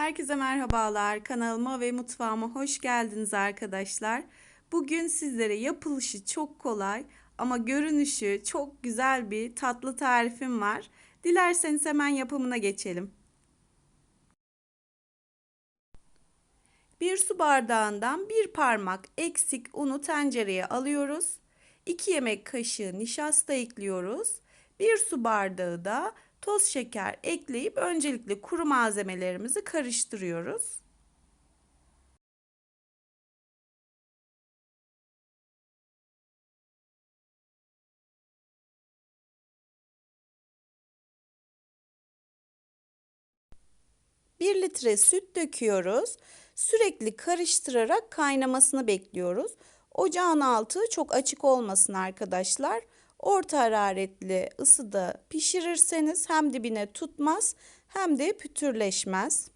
Herkese merhabalar. Kanalıma ve mutfağıma hoş geldiniz arkadaşlar. Bugün sizlere yapılışı çok kolay ama görünüşü çok güzel bir tatlı tarifim var. Dilerseniz hemen yapımına geçelim. Bir su bardağından bir parmak eksik unu tencereye alıyoruz. 2 yemek kaşığı nişasta ekliyoruz. Bir su bardağı da toz şeker ekleyip öncelikle kuru malzemelerimizi karıştırıyoruz. Bir litre süt döküyoruz. Sürekli karıştırarak kaynamasını bekliyoruz. Ocağın altı çok açık olmasın arkadaşlar. Orta hararetli ısıda pişirirseniz hem dibine tutmaz hem de pütürleşmez.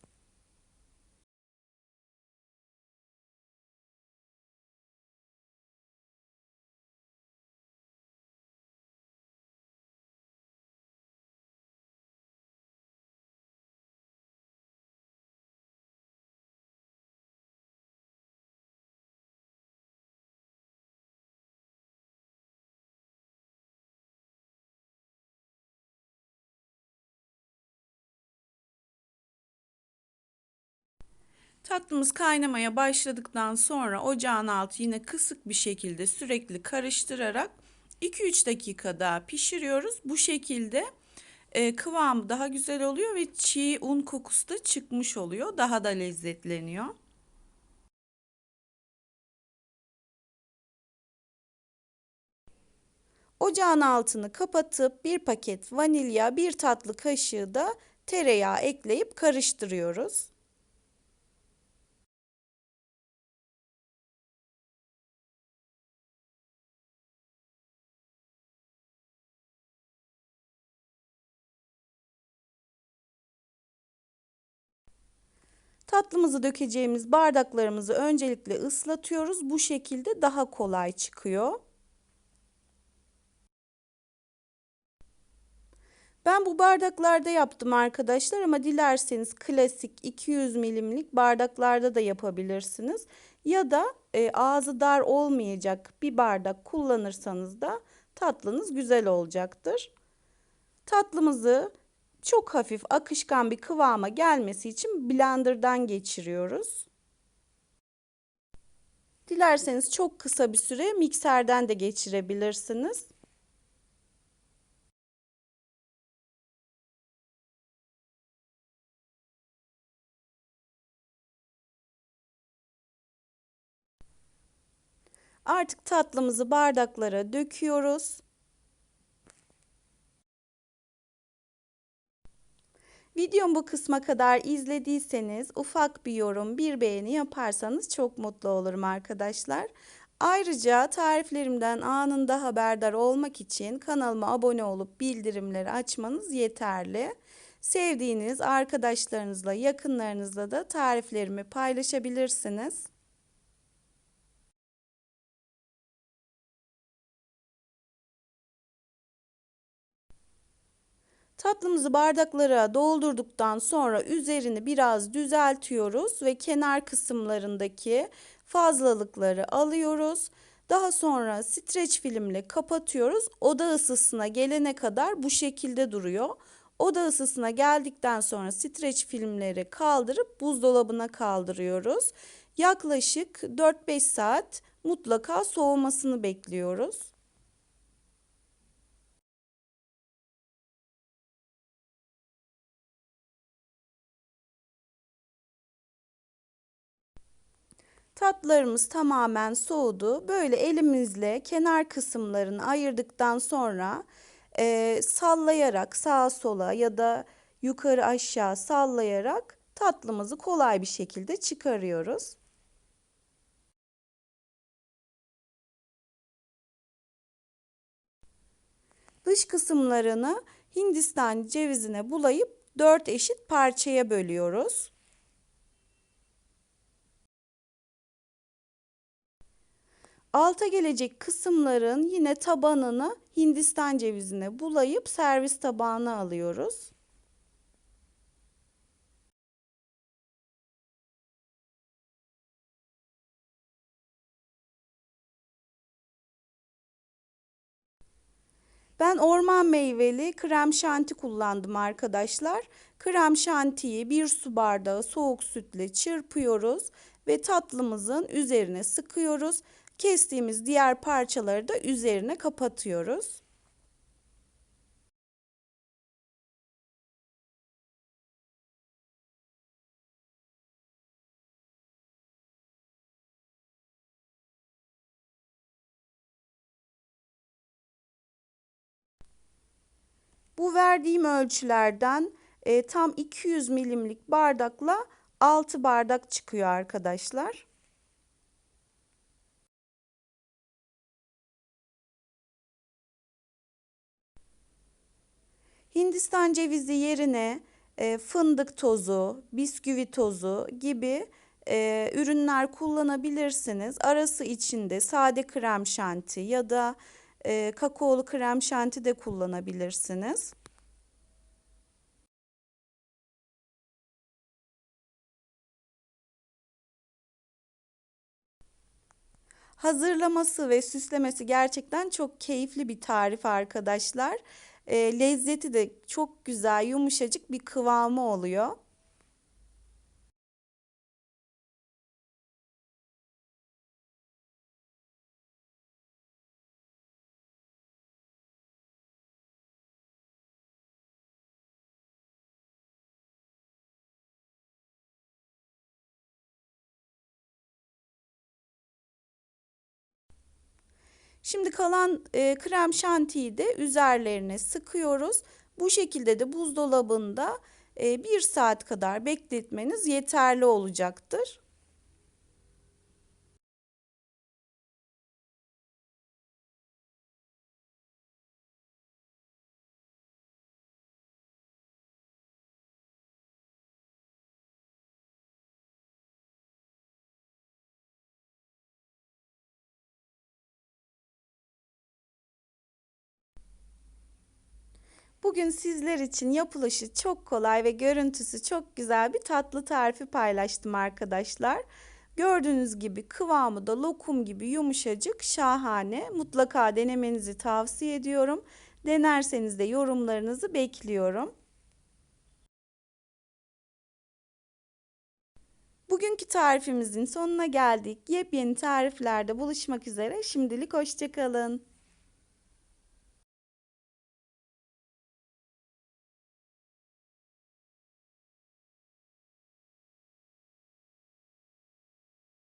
Tatlımız kaynamaya başladıktan sonra ocağın altı yine kısık bir şekilde sürekli karıştırarak 2-3 dakikada pişiriyoruz. Bu şekilde e, kıvamı daha güzel oluyor ve çiğ un kokusu da çıkmış oluyor. Daha da lezzetleniyor. Ocağın altını kapatıp bir paket vanilya, bir tatlı kaşığı da tereyağı ekleyip karıştırıyoruz. Tatlımızı dökeceğimiz bardaklarımızı öncelikle ıslatıyoruz. Bu şekilde daha kolay çıkıyor. Ben bu bardaklarda yaptım arkadaşlar ama dilerseniz klasik 200 milimlik bardaklarda da yapabilirsiniz. Ya da e, ağzı dar olmayacak bir bardak kullanırsanız da tatlınız güzel olacaktır. Tatlımızı çok hafif akışkan bir kıvama gelmesi için blenderdan geçiriyoruz. Dilerseniz çok kısa bir süre mikserden de geçirebilirsiniz. Artık tatlımızı bardaklara döküyoruz. Videom bu kısma kadar izlediyseniz ufak bir yorum, bir beğeni yaparsanız çok mutlu olurum arkadaşlar. Ayrıca tariflerimden anında haberdar olmak için kanalıma abone olup bildirimleri açmanız yeterli. Sevdiğiniz arkadaşlarınızla, yakınlarınızla da tariflerimi paylaşabilirsiniz. Tatlımızı bardaklara doldurduktan sonra üzerini biraz düzeltiyoruz ve kenar kısımlarındaki fazlalıkları alıyoruz. Daha sonra streç filmle kapatıyoruz. Oda ısısına gelene kadar bu şekilde duruyor. Oda ısısına geldikten sonra streç filmleri kaldırıp buzdolabına kaldırıyoruz. Yaklaşık 4-5 saat mutlaka soğumasını bekliyoruz. Tatlarımız tamamen soğudu. Böyle elimizle kenar kısımlarını ayırdıktan sonra e, sallayarak sağa sola ya da yukarı aşağı sallayarak tatlımızı kolay bir şekilde çıkarıyoruz. Dış kısımlarını Hindistan cevizine bulayıp 4 eşit parçaya bölüyoruz. Alta gelecek kısımların yine tabanını Hindistan cevizine bulayıp servis tabağına alıyoruz. Ben orman meyveli krem şanti kullandım arkadaşlar. Krem şantiyi bir su bardağı soğuk sütle çırpıyoruz ve tatlımızın üzerine sıkıyoruz Kestiğimiz diğer parçaları da üzerine kapatıyoruz. Bu verdiğim ölçülerden e, tam 200 milimlik bardakla 6 bardak çıkıyor arkadaşlar. Hindistan cevizi yerine e, fındık tozu, bisküvi tozu gibi e, ürünler kullanabilirsiniz. Arası içinde sade krem şanti ya da e, kakaolu krem şanti de kullanabilirsiniz. Hazırlaması ve süslemesi gerçekten çok keyifli bir tarif arkadaşlar. Lezzeti de çok güzel, yumuşacık bir kıvamı oluyor. Şimdi kalan e, krem şantiyi de üzerlerine sıkıyoruz. Bu şekilde de buzdolabında e, bir saat kadar bekletmeniz yeterli olacaktır. Bugün sizler için yapılışı çok kolay ve görüntüsü çok güzel bir tatlı tarifi paylaştım arkadaşlar. Gördüğünüz gibi kıvamı da lokum gibi yumuşacık, şahane. Mutlaka denemenizi tavsiye ediyorum. Denerseniz de yorumlarınızı bekliyorum. Bugünkü tarifimizin sonuna geldik. Yepyeni tariflerde buluşmak üzere. Şimdilik hoşçakalın.